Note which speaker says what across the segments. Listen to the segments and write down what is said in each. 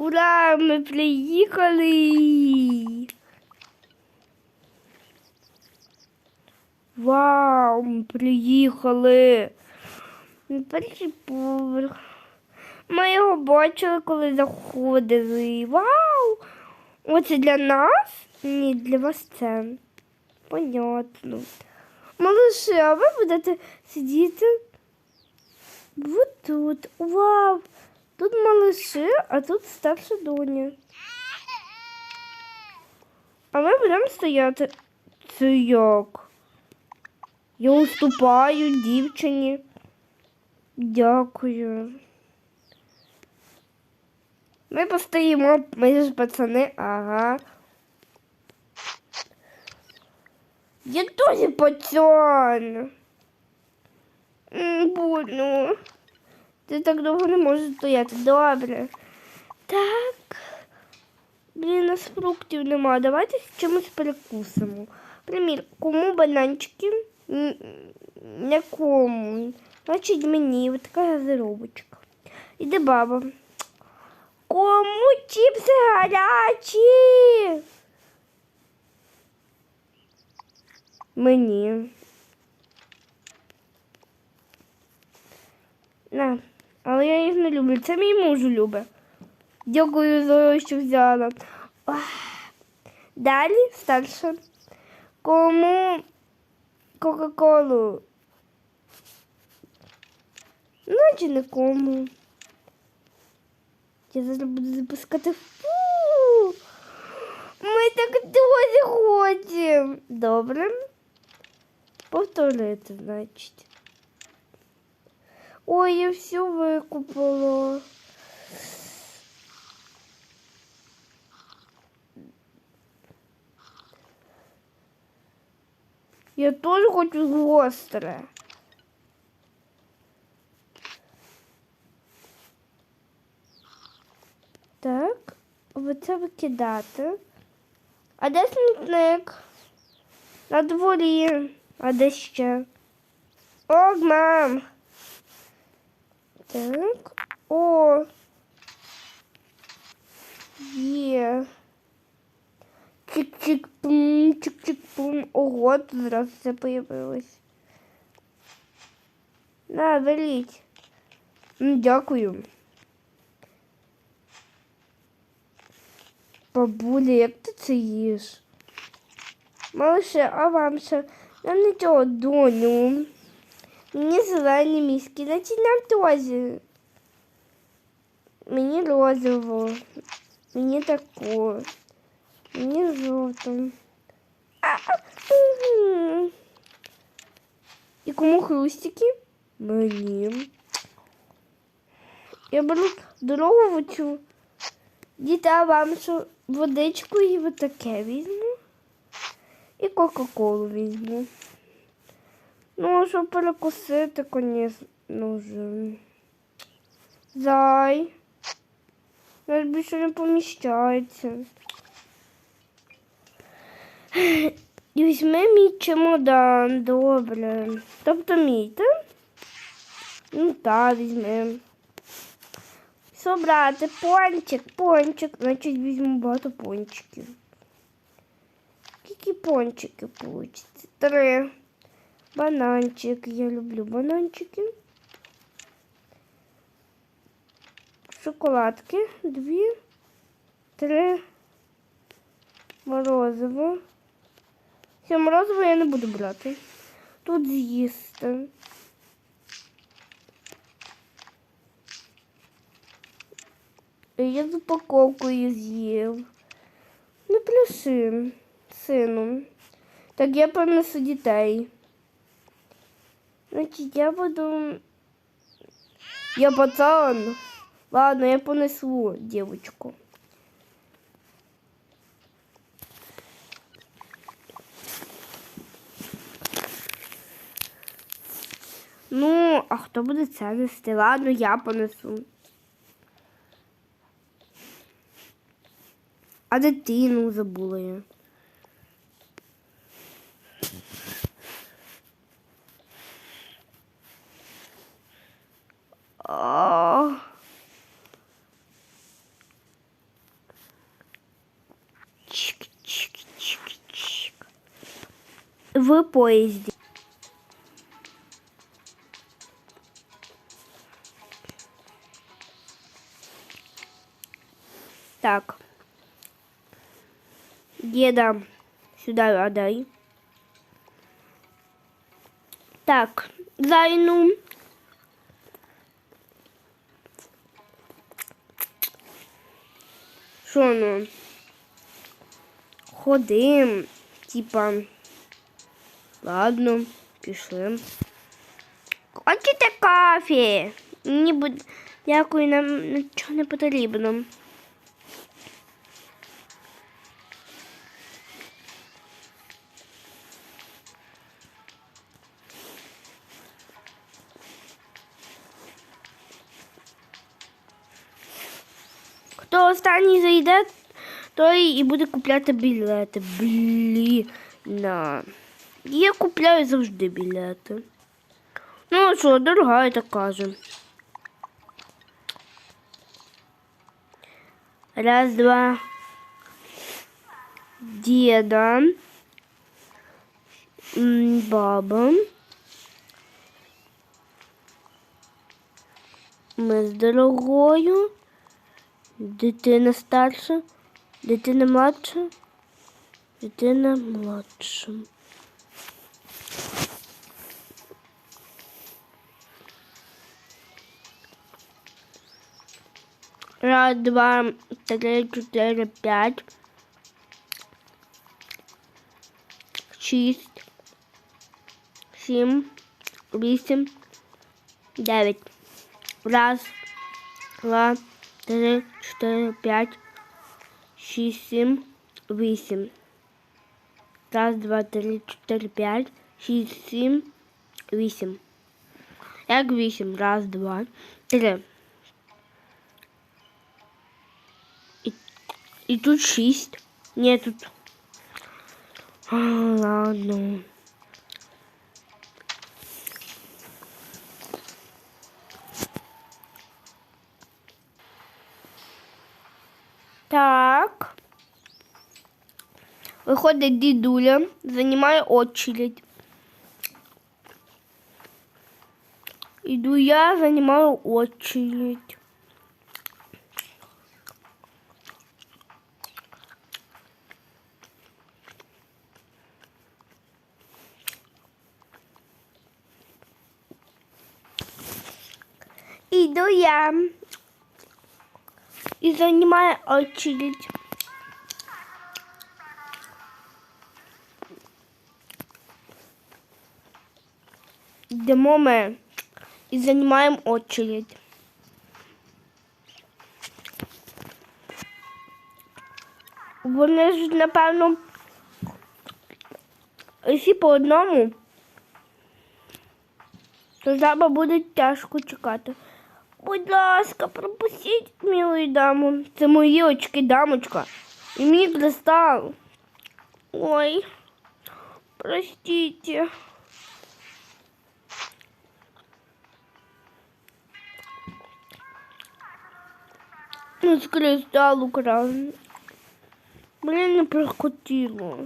Speaker 1: Ура, ми приїхали. Вау, ми приїхали. Перший поверх. Ми його бачили, коли заходили. Вау! Оце для нас? Ні, для вас це. Понятно. Малыши, а ви будете сидіти вот тут. Вау! Тут малыши, а тут старша доня. А ми будемо стояти. Це як? Я уступаю дівчині. Дякую. Ми постоїмо, ми ж пацани, ага. Я теж пацан. Больно. Ти так довго не можеш стояти. Добре. Так. Блін, нас фруктів нема. Давайте чимось перекусимо. Примір, кому бананчики? Нікому. Значить мені ось така газировочка. Іде баба. Кому чіпси гарячі? Мені. На, але я їх не люблю. Це мій муж любить. Дякую за що взяла. Далі старше. Кому Кока-Колу? Наче нікому. Я зараз буду запускати. Фу! Ми так дуже хочемо. Добре. Повторити, значить. Ой, я все викупила. Я тоже хочу гостре. Так, оце викидати. А де смітник? На дворі. А де ще? О, мам. Так. О. Є. Чик-чик-пум, чик-чик-пум. Ого, тут зразу все появилось. На. М, Дякую. Бабуля, як ти це їш? Малыше, а вам що? Нам не цього доню. Мені зелені міські, значить нам теж. Мені розово. Мені тако. Мені жовто. І кому хрустики? Мені. Я беру дорогу цю. Діти, а вам що водичку і таке візьму. І Кока-Колу візьму. Ну, щоб перекусити, звісно вже. Зай. Нас більше не поміщається. І візьми мій чемодан, добре. Тобто мій, так? Ну так, візьми. Що брати? Пончик, пончик. Значить, візьму багато пончиків. Скільки пончиків вийде? Три. Бананчик. Я люблю бананчики. Шоколадки. Дві. Три. Морозиво. Все, морозиво я не буду брати. Тут з'їсти. Я з упаковкою з'їв. Не пляши, сину. Так я принесу дітей. Значить, я буду. Я пацан. Ладно, я понесу девочку. Ну, а хто буде це нести? Ладно, я понесу. А дитину забула я. О. Чик, чик, чик, чик. В поезде. Так. Деда сюда отдай. Так, зайну. Що ну? Ходим, типа. Ладно, пішли. Хочете кафе? Мені буде. Дякую, нам нічого не потрібно. Хто останній зайде, той і буде купляти білети. Блін. Я купляю завжди білети. Ну, а що, дорога, я так кажу. Раз, два. Деда. Баба. Ми з дорогою. Дитина старша, дитина младша, дитина младша. Раз, два, три, чотири, п'ять. Шість. Сім. Вісім. Дев'ять. Раз, два, три, чотири, п'ять, шість, сім, вісім. Раз, два, три, чотири, п'ять, шість, сім, вісім. Як вісім? Раз, два, три. І, і тут шість. Ні, тут. А, ладно. Так. Виходить дідуля, займає очередь. Іду я, займаю очередь. Іду я і займаю очередь. Йдемо ми і займаємо очередь. Вони ж, напевно, всі по одному, то жаба буде тяжко чекати. Будь ласка, пропустіть милую даму. Це мої очки, дамочка. І мій кристал. Ой, простите. Ну, з кристалу украв. Блін, не прохотіло.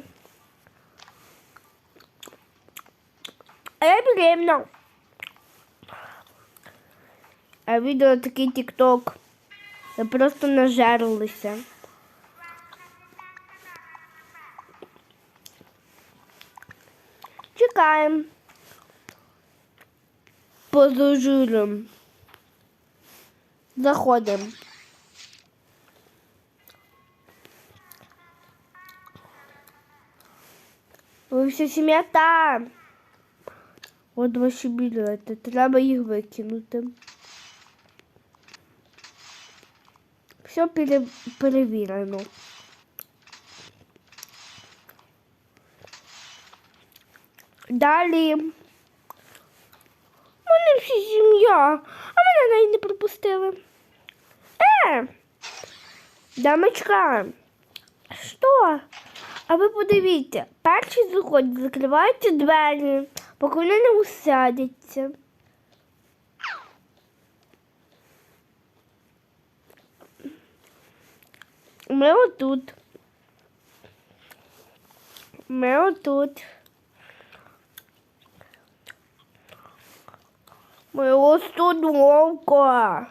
Speaker 1: А я беременна. А відео такий тік-ток. Ви просто нажерлися. Чекаємо. Позажуримо. Заходимо. Ви вся сім'я там. От ваші білети. Треба їх викинути. Все пере... перевірено. Далі. У мене всі сім'я, а мене навіть не пропустили. Е! Дамочка, що? А ви подивіться, перші заходять, закриваються двері, поки вони не усядяться. Ми отут. Ми отут. Ми ось тут вовка.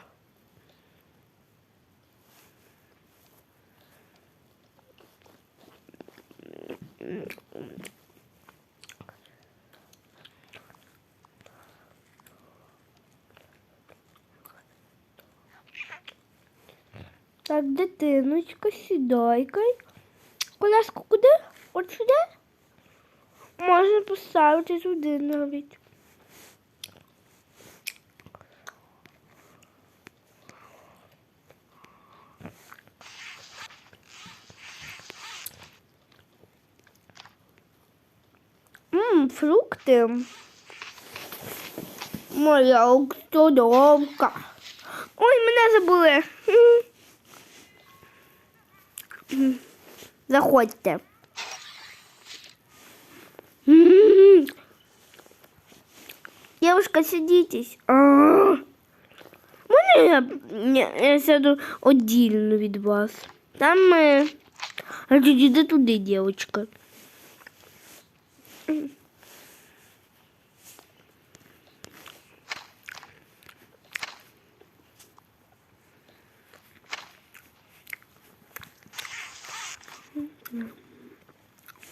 Speaker 1: Так, дитиночка, сідай-ка. Коляску куди? От сюди? Можна поставити сюди навіть. Ммм, фрукти. Моя установка. Ой, мене забули. Заходьте. М. Девушка, сидитесь. А. Можна я, я, я сяду віддільно від вас? Там ми... А тоді де туди, дівчинка?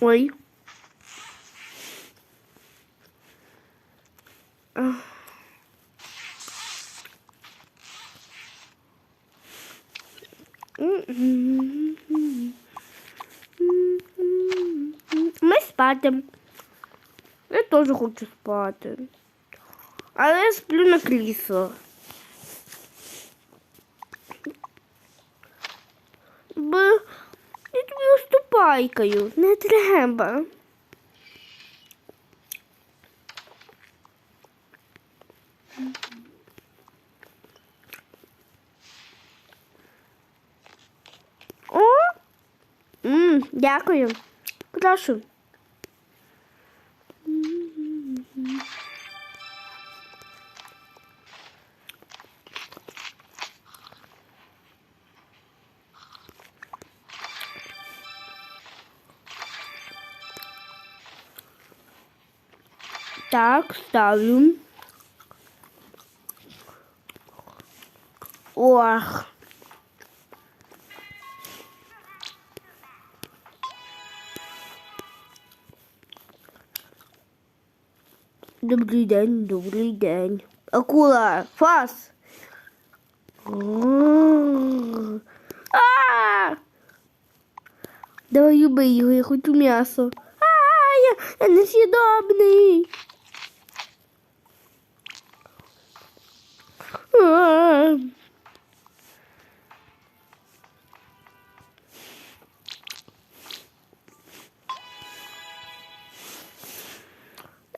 Speaker 1: Ой. Ах. Ми спати. Я теж хочу спати. Але я сплю на крісло. Бо я тобі уступайкаю. Не треба. О! М, дякую. Прошу. Так, ставлю. Ох. Добрий день, добрий день. Акула, фас. А! Давай убий його, я хочу м'ясо. А, я, я несъедобний. А.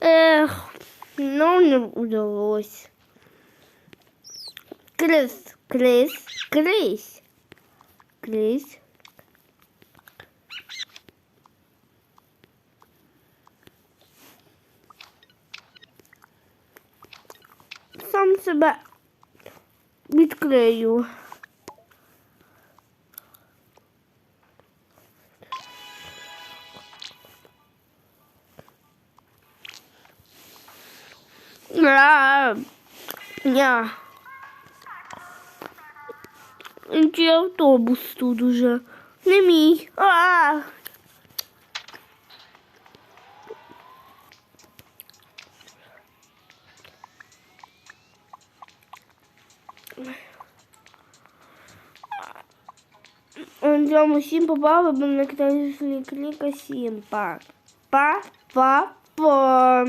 Speaker 1: Эх, ну не удалось. Крыс, крыс, крыс, крыс. Сам себе відкрию. Ня. Ня. Чи автобус тут уже? Не мій. А. Цьому усім попало, бо на кліка сім. Па. Па. Па. Па.